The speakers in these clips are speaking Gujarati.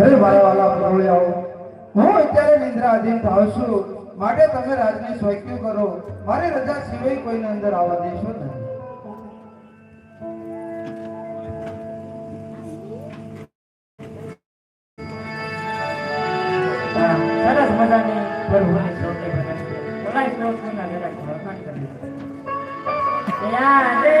અરે મારા વાલા પ્રભુયાઓ હું અત્યારે નિંદ્રાધીન થાવ છું. માટે તમે રાજની સ્વૈક્યુ કરો. મારી રજા સિવાય કોઈને અંદર આવવા દેશો નહીં સરસ મજાની પ્રભુની સ્તોત્રી ભજન શ્લોકના જરાક વખાણ કરીએ. યા દેવ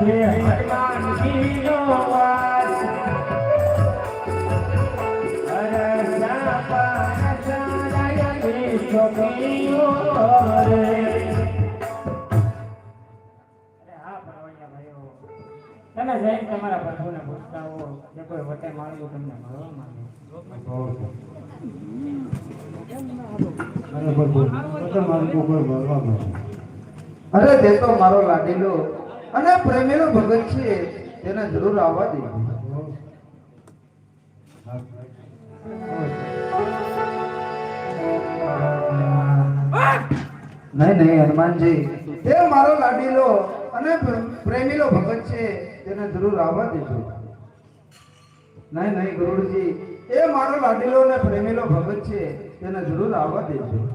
તમે જઈને તમારા પ્રભુને પૂછતા હો જે કોઈ વટે માળવું તમને મળવા માંગે અરે તે તો મારો લાડીલો અને પ્રેમીલો ભગત છે, તેને જરૂર આવવા દેજો નહીં નહીં, હનુમાનજી. તે મારો લાડીલો અને પ્ર- પ્રેમીલો ભગત છે, તેને જરૂર આવવા દેજો. નહીં નહીં ગરુડજી એ મારો લાડીલો અને પ્રેમીલો ભગત છે, તેને જરૂર આવવા દેજો.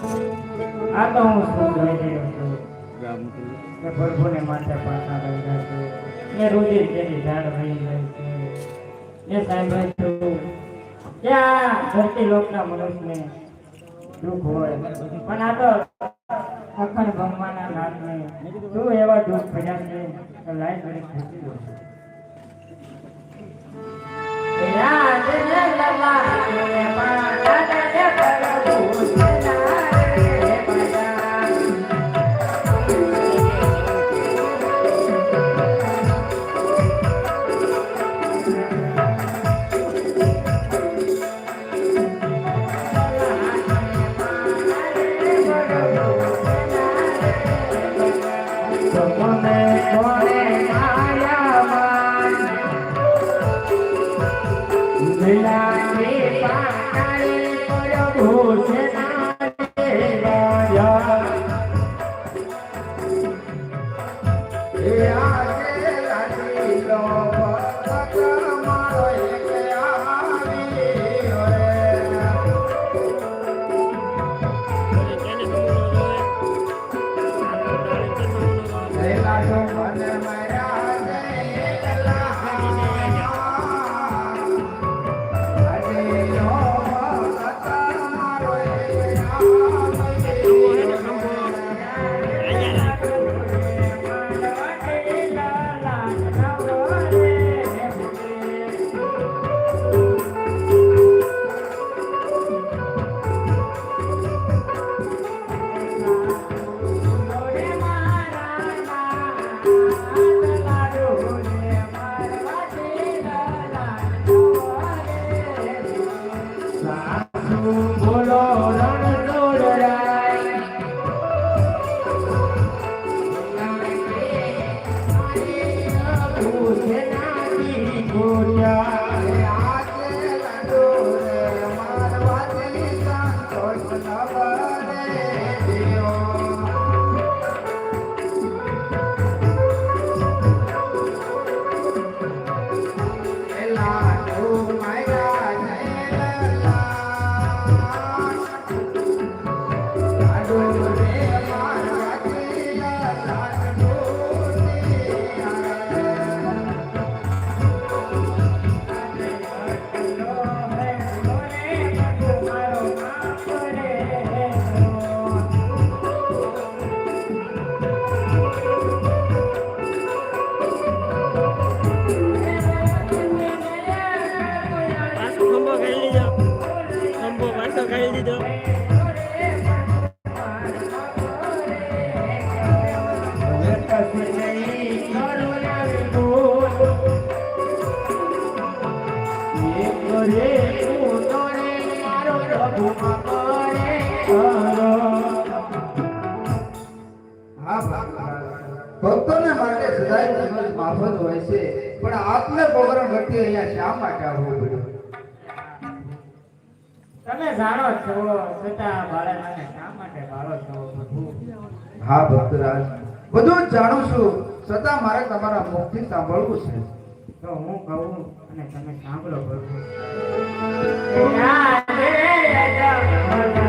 આ તો હું શું જોઈ રહ્યો છું? કે પ્રભુને માથે પાછા રહી રહ્યા છે. એ રુધિર તેની ઝાડ રહી ગઈ છે. એ સાંભળે છું કે આ ધરતી લોકના મનુષ્યને દુઃખ હોય. પણ આ તો અખંડ બ્રહ્માના નાથને શું એવા દુઃખ પડ્યા છે કે લાઈ ઘડી ખેંચી લો યાદ ને લગાડે માતાને પ્રભુ ભક્તોને માટે સદાય તેમજ માફક હોય છે. પણ આપને પગરણ ઘટી અહીંયા શા માટે આવવું પડ્યું તમે જાણો છો છતાં બાળકને શા માટે બાળો છો હા ભક્તરાજ. બધું જ જાણું છું. છતાં મારે તમારા મુખથી સાંભળવું છે. તો હું કહું અને તમે સાંભળો પ્રભુ Thank you.